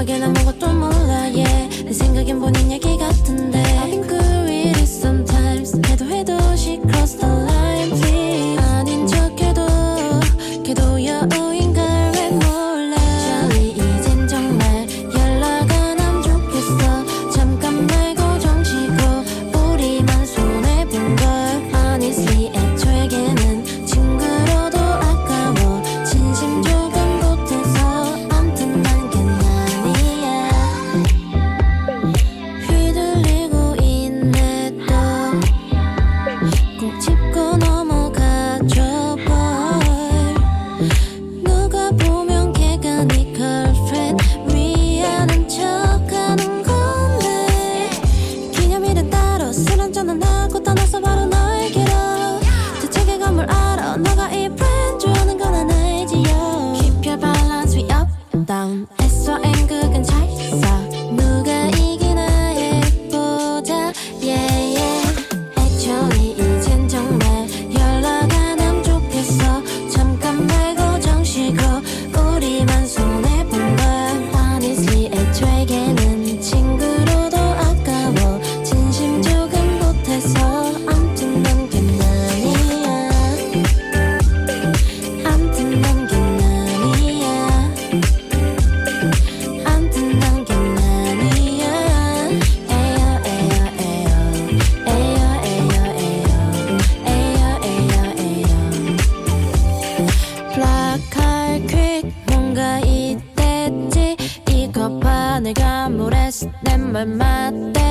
정확하게 아무것도 몰라 yeah. 내 생각엔 본인 얘기 같은데 아, 그 뭔가 이때지? 이거 바늘 가물했어 내 말 맞대?